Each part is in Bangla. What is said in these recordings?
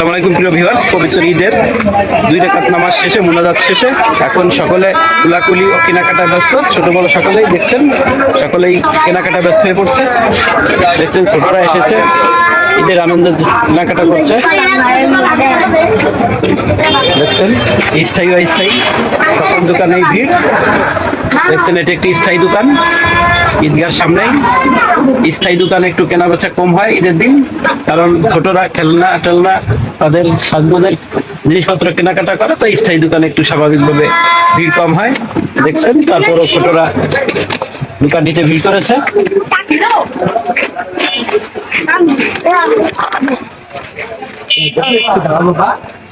আসসালামাইকুম প্রিয় ভিউয়ার্স। পবিত্র ঈদের দুই রেখাত নামাজ শেষে, মোনাজাত শেষে এখন সকলে কুলাকুলি ও কেনাকাটা ব্যস্ত। ছোট বড় সকলেই দেখছেন, সকলেই কেনাকাটা ব্যস্ত হয়ে পড়ছে। দেখছেন, ছোটরা এসেছে, ঈদের আনন্দের কেনাকাটা করছে। দেখছেন, স্থায়ী অস্থায়ী, সকল দোকানেই ভিড়। দেখছেন, এটি একটি স্থায়ী দোকান। ঈদগার সামনেই। স্থায়ী দোকানে একটু কেনা বেচা কম হয় ঈদের দিন, কারণ ছোটরা খেলনা, টেলনা, তাদের সাজগোজের জিনিসপত্র কেনাকাটা করে তো স্থায়ী দোকানে একটু স্বাভাবিকভাবে ভিড় কম হয়। দেখছেন, তারপরও ছোটরা দোকানটিতে ভিড় করেছে।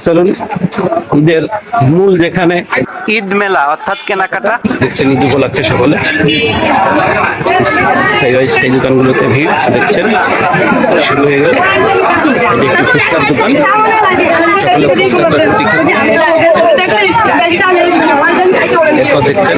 চলুন ঈদের মূল যেখানে ঈদ মেলা অর্থাৎ কেনাকাটা। দেখছেন ঈদ উপলক্ষে সকলে। স্থায়ী দোকানগুলোতে ভিড় দেখছেন? শুরু হয়ে গেল। এটি একটি ফুচকার দোকান। সকলে ফুচকা চটপটি এরপর দেখছেন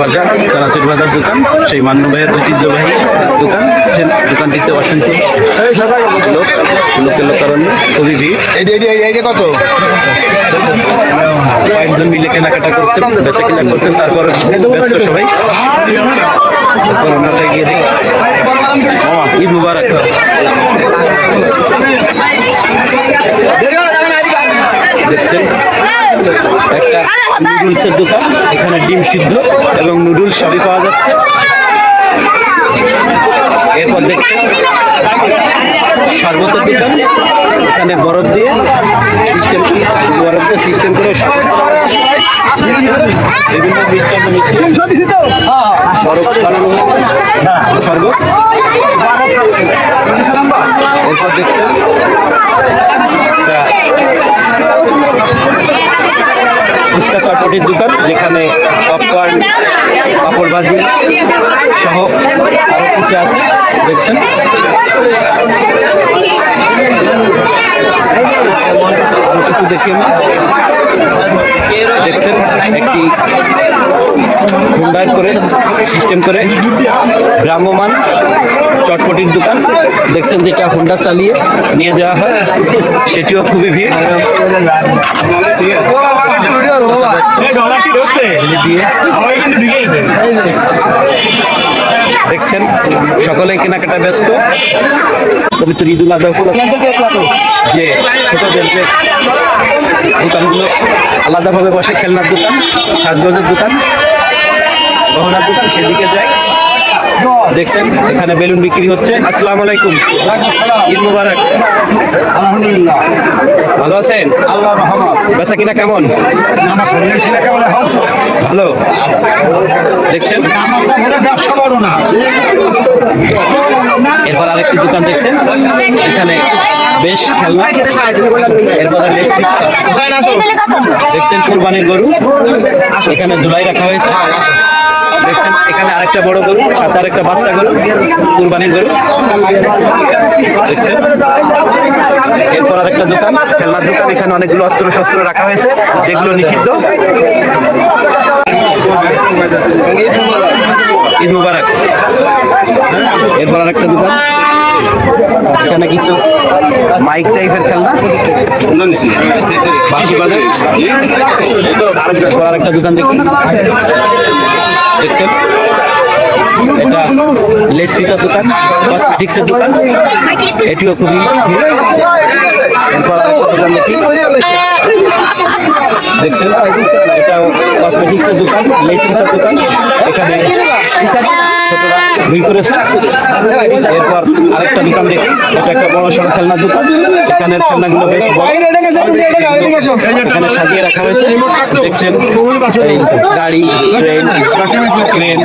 ভাজা চানাচুর ভাজার দোকান সেই মান্য ভাইয়ের ঐতিহ্যবাহী দোকান সে দোকানটিতে অসংখ্য লোক লোকের লোকারণ্য খুবই ভিড়। কত? কয়েকজন মিলে কেনাকাটা করছেন বেচা কেনা করছেন তারপর ব্যস্ত সবাই। তারপর আমরা এগিয়ে ঈদ মুবারক। দেখছেন? একটা নুডলসের দোকান, এখানে ডিম সিদ্ধ এবং নুডলস সবই পাওয়া যাচ্ছে। এরপর দেখছেন শরবতের দোকান, এখানে বরফ দিয়ে সিস্টেম বরফ দিয়ে সিস্টেম করে বিভিন্ন মিষ্টান্ন মিশিয়ে এরপর দেখছেন একটা ফুচকা চটপটির দোকান যেখানে পপকর্ন পাপড় ভাজি সহ কিছু আছে দেখছেন। কিছু দেখি আমি। দেখছেন একটি হুন্ডায় করে সিস্টেম করে ভ্রাম্যমান চটপটির দোকান। দেখছেন যেটা হুন্ডা চালিয়ে নিয়ে যাওয়া হয় সেটিও খুবই ভিড়। দিয়ে দেখছেন? সকলেই কেনাকাটা ব্যস্ত। পবিত্র ঈদুল আজহা উপলক্ষে যে ছোটদের যে দোকানগুলো আলাদাভাবে বসে খেলনার দোকান, সাজগজের দোকান, গহনার দোকান, সেদিকে যায়। দেখছেন এখানে বেলুন বিক্রি হচ্ছে। আসসালামু আলাইকুম। ঈদ মুবারক। আলহামদুলিল্লাহ। ভালো আছেন? আল্লাহ রহমান বেচা কিনা কেমন? ভালো। দেখছেন? এরপর আরেকটি দোকান দেখছেন? এখানে বেশ খেলনা। এরপর দেখছেন কুরবানির গরু? এখানে ঝুলাই রাখা হয়েছে। এখানে আরেকটা বড় গরু সাথে আরেকটা বাচ্চা গরু, কুরবানির গরু। এরপর আরেকটা দোকান, খেলনার দোকান। এখানে অনেকগুলো অস্ত্র শস্ত্র রাখা হয়েছে, যেগুলো নিষিদ্ধ। ঈদ মুবারক। এরপর আরেকটা দোকান। এখানে কিছু মাইক টাইপের খেলনা। এরপর আরেকটা দোকান দেখি। দেখছেন এটা লেসিতা দোকান কসমেটিক্সের দোকান। এটিও খুবই ভিড়। এরপর আরেকটা দোকান দেখি। দেখছেন? এটা কসমেটিক্সের দোকান লেসিতার দোকান। এখানে ছোটরা ভিড় করেছে। এরপর আরেকটা দোকান দেখি। এটা একটা বড় সড়ো খেলনার দোকান। এখানের খেলনাগুলো বেশ এখানে সাজিয়ে রাখা হয়েছে। দেখছেন গাড়ি ট্রেন ক্রেন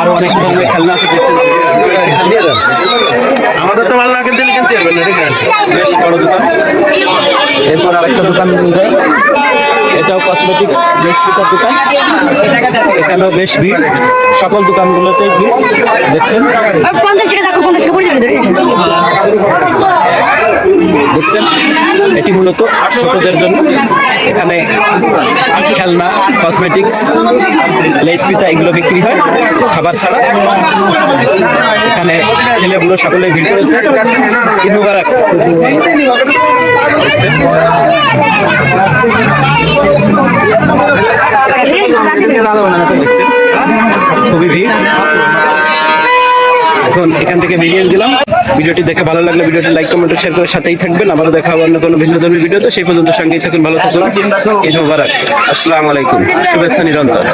আরও অনেক ধরনের খেলনা আছে। দেখছেন আমাদের তো ভালো কিনতে পারবেন না বেশ বড় দোকান। এরপর আরেকটা দোকান যায় এটাও কসমেটিক্স বেশ পিতার দোকান। এখানেও বেশ ভিড়। সকল দোকানগুলোতেই ভিড়। দেখছেন? দেখছেন? এটি মূলত ছোটদের জন্য। এখানে খেলনা কসমেটিক্স লেস পিতা এগুলো বিক্রি হয় খাবার ছাড়া। এখানে ছেলেগুলো সকলে ভিড় করেছে। খুবই ভিড়। এখন এখান থেকে বেরিয়ে দিলাম ভিডিওটি দেখে ভালো লাগলে ভিডিওটি লাইক কমেন্ট শেয়ার করে সাথেই থাকবেন। আবারও দেখা হবে অন্য কোনো ভিন্ন ধর্মী ভিডিও তো। সেই পর্যন্ত সঙ্গেই থাকুন ভালো থাকুন। আসসালামু আলাইকুম। শুভেচ্ছা নিরন্তর।